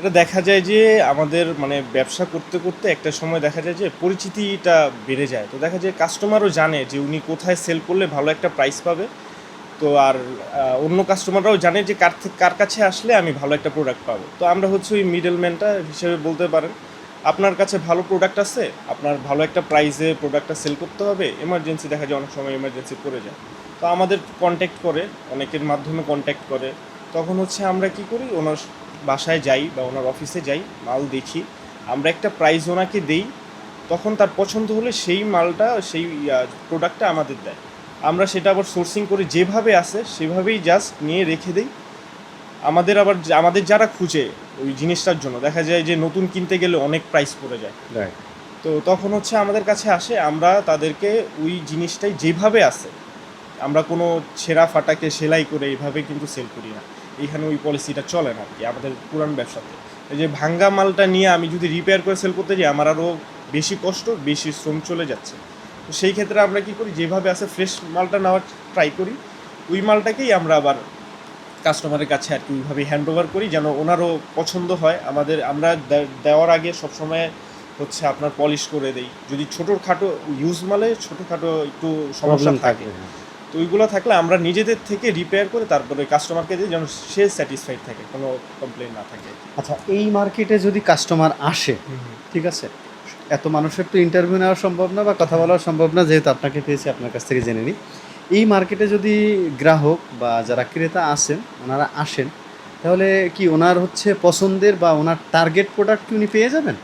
এটা দেখা যায় যে আমাদের মানে ব্যবসা করতে করতে একটা সময় দেখা যায় যে পরিচিতিটা বেড়ে যায়। তো দেখা যায় কাস্টমারও জানে যে উনি কোথায় সেল করলে ভালো একটা প্রাইস পাবে। তো আর অন্য কাস্টমাররাও জানে যে কার কার কাছে আসলে আমি ভালো একটা প্রোডাক্ট পাবো। তো আমরা হচ্ছে ওই মিডলম্যানটা হিসেবে বলতে পারেন, আপনার কাছে ভালো প্রোডাক্ট আছে, আপনার ভালো একটা প্রাইসে প্রোডাক্টটা সেল করতে হবে এমার্জেন্সি দেখা যায় অনেক সময় এমার্জেন্সি পড়ে যায়। তো আমাদের কন্ট্যাক্ট করে, অনেকের মাধ্যমে কন্ট্যাক্ট করে তখন হচ্ছে আমরা কি করি? ওনার বাসায় যাই বা ওনার অফিসে যাই মাল দেখি। আমরা একটা প্রাইস ওনাকে দেই তখন তার পছন্দ হলে সেই মালটা সেই প্রোডাক্টটা আমাদের দেয়। আমরা সেটা আবার সোর্সিং করে যেভাবে আসে সেভাবেই জাস্ট নিয়ে রেখে দেই। আমাদের আবার আমাদের যারা খুঁজে ওই জিনিসটার জন্য দেখা যায় যে নতুন কিনতে গেলে অনেক প্রাইস পড়ে যায়। তো তখন হচ্ছে আমাদের কাছে আসে আমরা তাদেরকে ওই জিনিসটাই যেভাবে আসে আমরা কোনো ছেঁড়া ফাটাকে সেলাই করে এইভাবে কিন্তু সেল করি না। এখানে ওই পলিসিটা চলে না আর কি আমাদের পুরান ব্যবসাতে। এই যে ভাঙ্গা মালটা নিয়ে আমি যদি রিপেয়ার করে সেল করতে যাই আমার আরও বেশি কষ্ট বেশি শ্রম চলে যাচ্ছে। তো সেই ক্ষেত্রে আমরা কি করি যেভাবে আসে ফ্রেশ মালটা নেওয়ার ট্রাই করি ওই মালটাকেই আমরা আবার কাস্টমারের কাছে আর কি ওইভাবে হ্যান্ড ওভার করি যেন ওনারও পছন্দ হয়। আমাদের আমরা দেওয়ার আগে সবসময় হচ্ছে আপনার পলিশ করে দেই। যদি ছোটো খাটো ইউজ মালে ছোটো খাটো একটু সমস্যা থাকে। থাকবে তো ওইগুলো থাকলে আমরা নিজেদের থেকে রিপেয়ার করে তারপরে কাস্টমারকে দিই যেন সে স্যাটিসফাইড থাকে কোনো কমপ্লেন না থাকে। আচ্ছা এই মার্কেটে যদি কাস্টমার আসে ঠিক আছে? এত মানুষের তো ইন্টারভিউ নেওয়া সম্ভব না বা কথা বলা সম্ভব না যেহেতু আপনাকে পেয়েছি আপনার কাছ থেকে জেনে নিই। এই মার্কেটে যদি গ্রাহক বা যারা ক্রেতা আসেন ওনারা আসেন তাহলে কি ওনার হচ্ছে পছন্দের বা ওনার টার্গেট প্রোডাক্ট কি উনি পেয়ে যাবেন?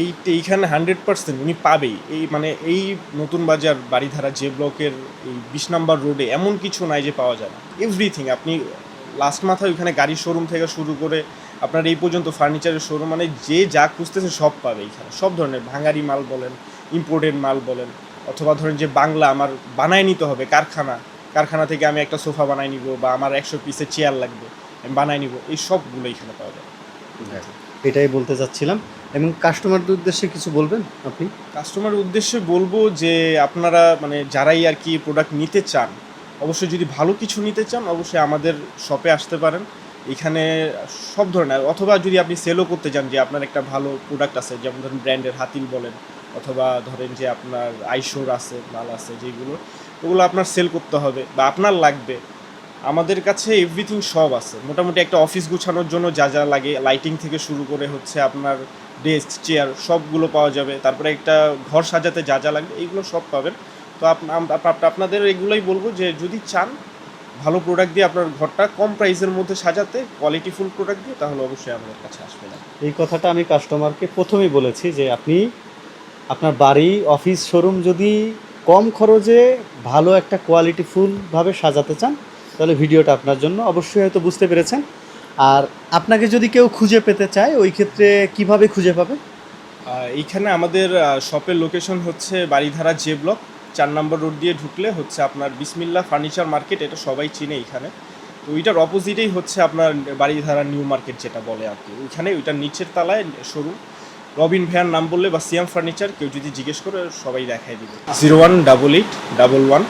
এই এইখানে হান্ড্রেড পার্সেন্ট উনি পাবেই। এই মানে এই নতুন বাজার বাড়িধারা যে ব্লকের এই বিশ নাম্বার রোডে এমন কিছু নাই যে পাওয়া যায় না। এভরিথিং আপনি লাস্ট মাথায় ওইখানে গাড়ির শোরুম থেকে শুরু করে আপনার এই পর্যন্ত ফার্নিচারের শোরুম মানে যে যা খুঁজতেছে সব পাবে এইখানে। সব ধরনের, ভাঙারি মাল বলেন ইম্পোর্টেড মাল বলেন, অথবা ধরেন যে বাংলা আমার বানায় নিতে হবে, কারখানা। কারখানা থেকে আমি একটা সোফা বানাই নিব বা আমার একশো পিসের চেয়ার লাগবে, আমি বানাই নিব, এই সবগুলো এখানে পাওয়া যায়। এটাই বলতে চাচ্ছিলাম। এবং কাস্টমারদের উদ্দেশ্যে কিছু বলবেন আপনি? কাস্টমার উদ্দেশ্যে বলব যে আপনারা মানে যারাই আর কি প্রোডাক্ট নিতে চান, অবশ্যই যদি ভালো কিছু নিতে চান, অবশ্যই আমাদের শপে আসতে পারেন। এখানে সব ধরনের, অথবা যদি আপনি সেলও করতে চান যে আপনার একটা ভালো প্রোডাক্ট আছে, যেমন ধরেন ব্র্যান্ডের হাতিল বলেন, অথবা ধরেন যে আপনার আইশোর আছে, মাল আছে যেগুলো, ওগুলো আপনার সেল করতে হবে বা আপনার লাগবে। আমাদের কাছে এভরিথিং সব আছে। মোটামুটি একটা অফিস গুছানোর জন্য যা যা লাগে লাইটিং থেকে শুরু করে হচ্ছে আপনার ডেস্ক চেয়ার সবগুলো পাওয়া যাবে। তারপরে একটা ঘর সাজাতে যা যা লাগবে, এইগুলো সব পাবেন। তো আপনাদের এগুলোই বলব যে যদি চান ভালো প্রোডাক্ট দিয়ে আপনার ঘরটা কম প্রাইসের মধ্যে সাজাতে কোয়ালিটিফুল প্রোডাক্ট দিয়ে, তাহলে অবশ্যই আমাদের কাছে আসবেন। এই কথাটা আমি কাস্টমারকে প্রথমেই বলেছি যে আপনি আপনার বাড়ি অফিস শোরুম যদি কম খরচে ভালো একটা কোয়ালিটিফুলভাবে সাজাতে চান, তাহলে ভিডিওটা আপনার জন্য অবশ্যই হয়তো বুঝতে পেরেছেন। আর আপনাকে যদি কেউ খুঁজে পেতে চায় ওই ক্ষেত্রে কীভাবে খুঁজে পাবে? এইখানে আমাদের শপের লোকেশন হচ্ছে বাড়িধারা জে ব্লক চার নম্বর রোড দিয়ে ঢুকলে হচ্ছে আপনার বিসমিল্লা ফার্নিচার মার্কেট এটা সবাই চিনে এইখানে। তো ওইটার অপোজিটেই হচ্ছে আপনার বাড়িধারা নিউ মার্কেট যেটা বলে আর কি। ওইখানে ওইটার নিচের তালায় শোরুম রবিন ভ্যান নাম বললে বা সিয়াম ফার্নিচার কেউ যদি জিজ্ঞেস করে সবাই দেখাই দিবে। Zero one double eight double one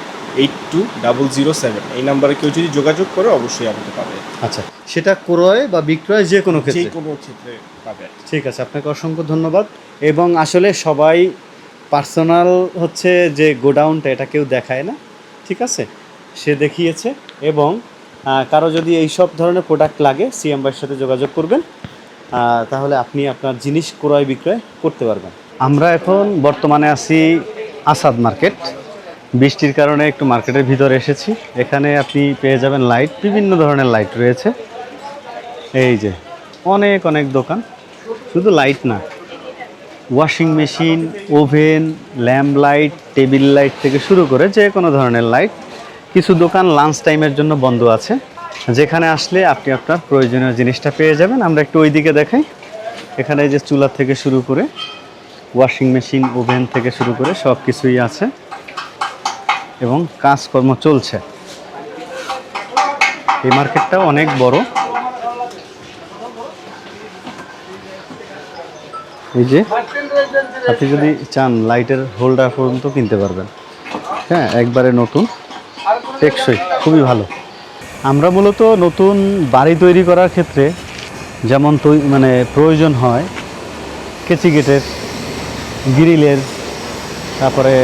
eight two double zero seven. এই নাম্বারে কেউ যদি যোগাযোগ করে অবশ্যই আমাকে পাবে। আচ্ছা। সেটা ক্রয় বা বিক্রয় যে কোনো ক্ষেত্রে। কোনো ক্ষেত্রে পাবে ঠিক আছে আপনাকে অসংখ্য ধন্যবাদ। এবং আসলে সবাই পার্সোনাল হচ্ছে যে গোডাউনটা এটা কেউ দেখায় না। ঠিক আছে? সে দেখিয়েছে এবং কারও যদি এই সব ধরনের প্রোডাক্ট লাগে সিএম ভাইয়ের সাথে যোগাযোগ করবেন। তাহলে আপনি আপনার জিনিস ক্রয় বিক্রয় করতে পারবেন। আমরা এখন বর্তমানে আছি আসাদ মার্কেট। বৃষ্টির কারণে একটু মার্কেটের ভিতরে এসেছি। এখানে আপনি পেয়ে যাবেন লাইট বিভিন্ন ধরনের লাইট রয়েছে। এই যে, অনেক অনেক দোকান। শুধু লাইট না। Washing machine oven lamp light table light থেকে শুরু করে যে কোনো ধরনের লাইট কিছু দোকান লাঞ্চ টাইমের জন্য বন্ধ আছে। যেখানে আসলে আপনি আপনার প্রয়োজনীয় জিনিসটা পেয়ে যাবেন। আমরা একটু ওই দিকে দেখাই। এখানে যে চুলা থেকে শুরু করে ওয়াশিং মেশিন ওভেন থেকে শুরু করে সব কিছুই আছে। এবং কাজকর্ম চলছে। এই মার্কেটটাও অনেক বড়। এই যে, আপনি যদি চান লাইটের হোল্ডার পর্যন্ত কিনতে পারবেন। হ্যাঁ একবারে নতুন, টেকসই, খুবই ভালো। আমরা মূলত নতুন বাড়ি তৈরি করার ক্ষেত্রে যেমন তৈ মানে প্রয়োজন হয়, কেচি গেটের, গ্রিলের, তারপরে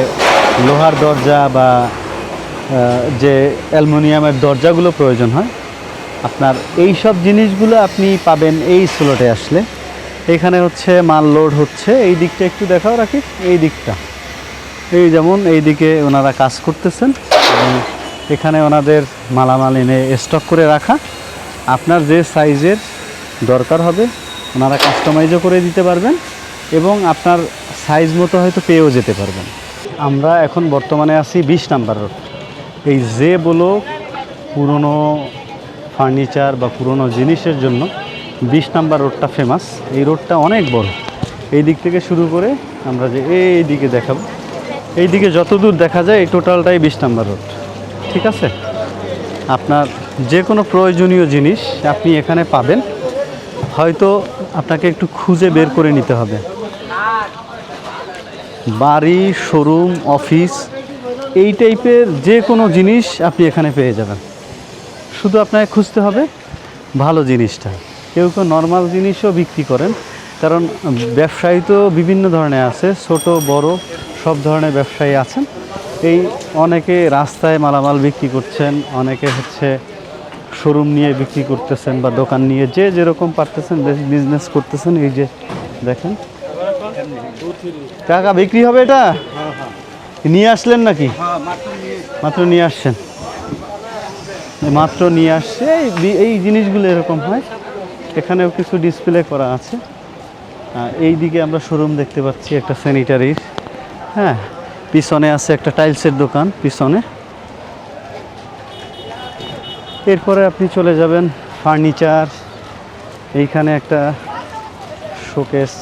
লোহার দরজা বা যে অ্যালুমিনিয়ামের দরজাগুলো প্রয়োজন হয়, আপনার এই সব জিনিসগুলো আপনি পাবেন এই স্লটে আসলে। এখানে হচ্ছে মাল লোড হচ্ছে। এই দিকটা একটু দেখাও রাখি। এই দিকটা। এই যেমন এই দিকে ওনারা কাজ করতেছেন। এখানে ওনাদের মালামাল এনে স্টক করে রাখা। আপনার যে সাইজের দরকার হবে, ওনারা কাস্টমাইজও করে দিতে পারবেন এবং আপনার সাইজ মতো হয়তো পেয়েও যেতে পারবেন। আমরা এখন বর্তমানে আছি বিশ নাম্বার রোড এই যে বলো পুরনো ফার্নিচার বা পুরনো জিনিসের জন্য বিশ নাম্বার রোডটা ফেমাস এই রোডটা অনেক বড়। এই দিক থেকে শুরু করে আমরা যে এই দিকে দেখাবো। এই দিকে যতদূর দেখা যায়, এই টোটালটাই বিশ নাম্বার রোড। ঠিক আছে? আপনার যে কোনো প্রয়োজনীয় জিনিস আপনি এখানে পাবেন। হয়তো আপনাকে একটু খুঁজে বের করে নিতে হবে। বাড়ি, শোরুম, অফিস, এই টাইপের যে কোনো জিনিস আপনি এখানে পেয়ে যাবেন। শুধু আপনাকে খুঁজতে হবে ভালো জিনিসটা। কেউ কেউ নর্মাল জিনিসও বিক্রি করেন। কারণ ব্যবসায়ী তো বিভিন্ন ধরনের আছে, ছোট, বড়, সব ধরনের ব্যবসায়ী আছেন। এই অনেকে রাস্তায় মালামাল বিক্রি করছেন, অনেকে হচ্ছে শোরুম নিয়ে বিক্রি করতেছেন বা দোকান নিয়ে যে যেরকম পারতেছেন বিজনেস করতেছেন, এই যে দেখেন। কাকা, বিক্রি হবে এটা? নিয়ে আসলেন নাকি? মাত্র নিয়ে আসছেন। মাত্র নিয়ে আসছে, এই এই জিনিসগুলো এরকম হয়। এখানেও কিছু ডিসপ্লে করা আছে। এই দিকে আমরা শোরুম দেখতে পাচ্ছি একটা স্যানিটারির হ্যাঁ পিছনে আছে একটা টাইলসের দোকান, পিছনে। এরপরে আপনি চলে যাবেন ফার্নিচার এইখানে একটা শোকেস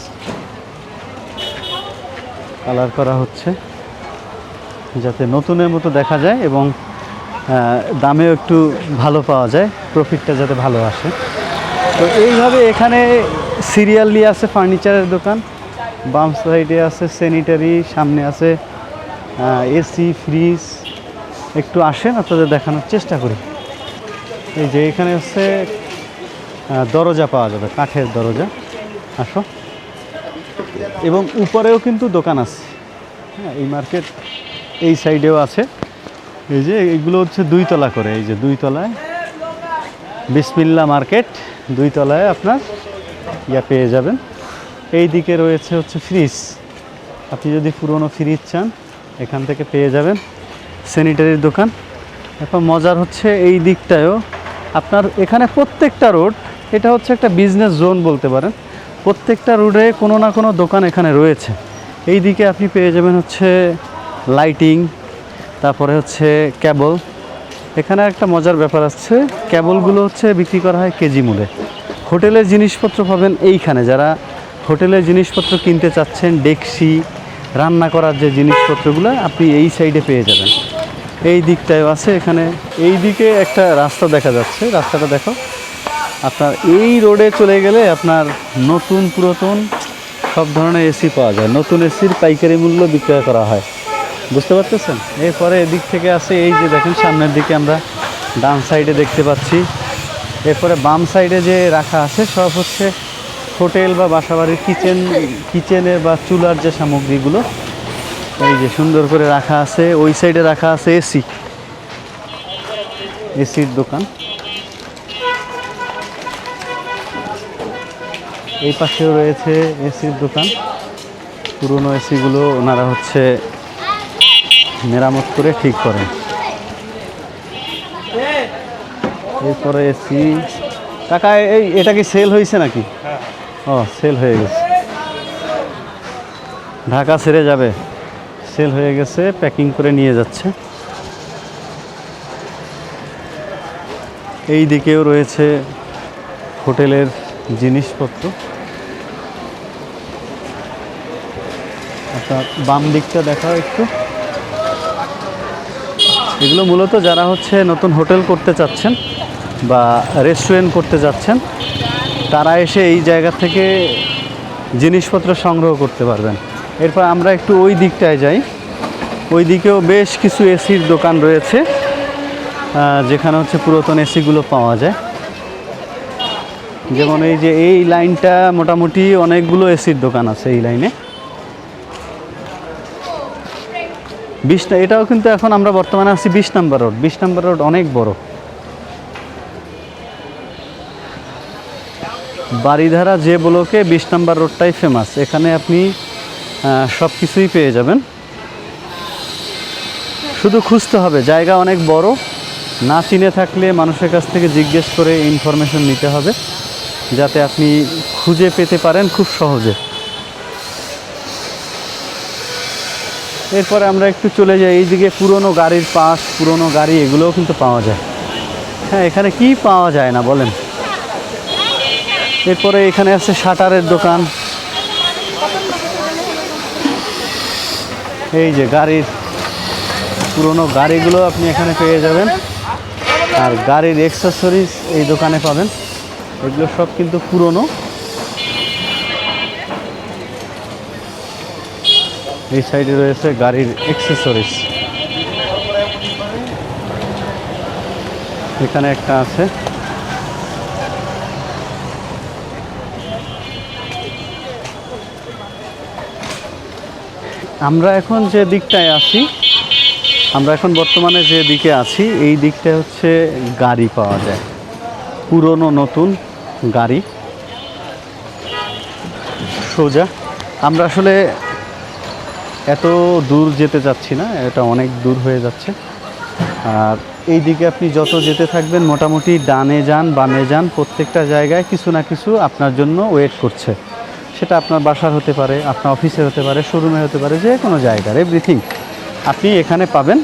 কালার করা হচ্ছে, যাতে নতুনের মতো দেখা যায় এবং দামেও একটু ভালো পাওয়া যায় প্রফিটটা যাতে ভালো আসে। তো এইভাবে এখানে সিরিয়ালি আছে ফার্নিচারের দোকান। বাম সাইডে আছে স্যানিটারি সামনে আছে এসি ফ্রিজ একটু আসেন, আপনাদের দেখানোর চেষ্টা করি। এই যে এখানে হচ্ছে দরজা পাওয়া যাবে, কাঠের দরজা। আসো। এবং উপরেও কিন্তু দোকান আছে। হ্যাঁ এই মার্কেট এই সাইডেও আছে। এই যে এইগুলো হচ্ছে দুই তলা করে, এই যে দুই তলায় বিসমিল্লা মার্কেট। দুই তলায় আপনার ইয়া পেয়ে যাবেন। এই দিকে রয়েছে হচ্ছে ফ্রিজ আপনি যদি পুরনো ফ্রিজ চান, এখান থেকে পেয়ে যাবেন। স্যানিটারির দোকান। এখন মজার হচ্ছে এই দিকটায়ও আপনার এখানে প্রত্যেকটা রোড এটা হচ্ছে একটা বিজনেস জোন বলতে পারেন। প্রত্যেকটা রোডে কোনো না কোনো দোকান এখানে রয়েছে। এই দিকে আপনি পেয়ে যাবেন হচ্ছে লাইটিং তারপরে হচ্ছে কেবল এখানে একটা মজার ব্যাপার আছে। কেবলগুলো হচ্ছে বিক্রি করা হয় কেজি মূলে। হোটেলের জিনিসপত্র পাবেন এইখানে। যারা হোটেলের জিনিসপত্র কিনতে চাচ্ছেন, ডেকসি, রান্না করার যে জিনিসপত্রগুলো, আপনি এই সাইডে পেয়ে যাবেন। এই দিকটায় আছে এখানে। এই দিকে একটা রাস্তা দেখা যাচ্ছে। রাস্তাটা দেখো। আপনার এই রোডে চলে গেলে আপনার নতুন, পুরাতন সব ধরনের এসি পাওয়া যায়। নতুন এসির পাইকারি মূল্য বিক্রয় করা হয়। বুঝতে পারতেছেন? এরপরে এদিক থেকে আসে এই যে দেখেন, সামনের দিকে আমরা ডান সাইডে দেখতে পাচ্ছি। এরপরে বাম সাইডে যে রাখা আছে, সব হচ্ছে হোটেল বা বাসাবাড়ির কিচেন, কিচেনের বা চুলার যে সামগ্রীগুলো, এই যে সুন্দর করে রাখা আছে, ওই সাইডে রাখা আছে এসি। এসির দোকান। এই পাশেও রয়েছে এসির দোকান। পুরনো এসিগুলো, ওনারা হচ্ছে মেরামত করে ঠিক করেন এরপরে এসি কাকা, এই এটা কি সেল হয়েছে নাকি? ও সেল হয়ে গেছে। ঢাকা ছেড়ে যাবে। সেল হয়ে গেছে প্যাকিং করে নিয়ে যাচ্ছে। এই দিকেও রয়েছে হোটেলের জিনিসপত্র। আপনার বাম দিকটা দেখাও একটু। এগুলো মূলত যারা হচ্ছে নতুন হোটেল করতে চাচ্ছেন বা রেস্টুরেন্ট করতে যাচ্ছেন, তারা এসে এই জায়গা থেকে জিনিসপত্র সংগ্রহ করতে পারবেন। এরপর আমরা একটু ওই দিকটায় যাই। ওই দিকেও বেশ কিছু এসির দোকান রয়েছে যেখানে হচ্ছে পুরাতন এসিগুলো পাওয়া যায়। যেমন এই যে এই লাইনটা মোটামুটি অনেকগুলো এসির দোকান আছে এই লাইনে। বিশ এটাও কিন্তু এখন আমরা বর্তমানে আছি বিশ নাম্বার রোড। বিশ নাম্বার রোড অনেক বড়। বাড়িধারা যে ব্লকে বিশ নাম্বার রোডটাই ফেমাস এখানে আপনি সব কিছুই পেয়ে যাবেন। শুধু খুঁজতে হবে, জায়গা অনেক বড়। না চিনে থাকলে মানুষের কাছ থেকে জিজ্ঞেস করে ইনফরমেশন নিতে হবে, যাতে আপনি খুঁজে পেতে পারেন খুব সহজে। এরপরে আমরা একটু চলে যাই, এইদিকে পুরনো গাড়ির পাশ, পুরনো গাড়ি, এগুলোও কিন্তু পাওয়া যায়। হ্যাঁ এখানে কি পাওয়া যায় না, বলেন? এরপরে এখানে আছে শাটারের দোকান। এই যে গাড়ির, পুরনো গাড়িগুলো আপনি এখানে পেয়ে যাবেন। আর গাড়ির এক্সেসরিজ এই দোকানে পাবেন। এগুলো সব কিন্তু পুরনো। এই সাইডে রয়েছে গাড়ির এক্সেসরিজ এখানে একটা আছে। আমরা এখন যে দিকটায় আছি, আমরা এখন বর্তমানে যে দিকে আছি, এই দিকটা হচ্ছে গাড়ি পাওয়া যায়। পুরনো নতুন গাড়ি। সোজা। আমরা আসলে এত দূর যেতে যাচ্ছি না, এটা অনেক দূর হয়ে যাচ্ছে। আর এই দিকে আপনি যত যেতে থাকবেন, মোটামুটি ডানে যান, বামে যান, প্রত্যেকটা জায়গায় কিছু না কিছু আপনার জন্য ওয়েট করছে। সেটা আপনার বাসার হতে পারে, আপনার অফিসের হতে পারে, শোরুমে হতে পারে, যে কোনো জায়গার এভরিথিং আপনি এখানে পাবেন।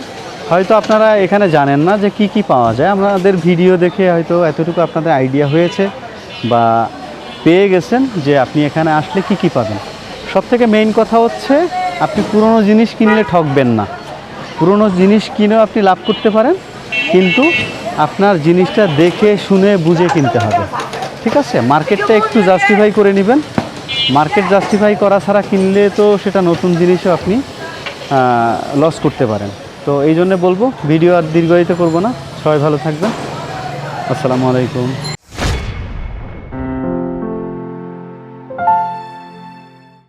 হয়তো আপনারা এখানে জানেন না যে কি কি পাওয়া যায়। আমাদের ভিডিও দেখে হয়তো এতটুকু আপনাদের আইডিয়া হয়েছে বা পেয়ে গেছেন যে আপনি এখানে আসলে কি কি পাবেন। সব থেকে মেইন কথা হচ্ছে আপনি পুরনো জিনিস কিনলে ঠকবেন না। পুরনো জিনিস কিনেও আপনি লাভ করতে পারেন, কিন্তু আপনার জিনিসটা দেখে, শুনে, বুঝে কিনতে হবে। ঠিক আছে? মার্কেটটা একটু জাস্টিফাই করে নেবেন। মার্কেট জাস্টিফাই করা ছাড়া কিনলে তো সেটা নতুন জিনিসও আপনি লস করতে পারেন। তো এই জন্য বলব ভিডিও আর দীর্ঘায়িত করব না। সবাই ভালো থাকবেন। আসসালামু আলাইকুম।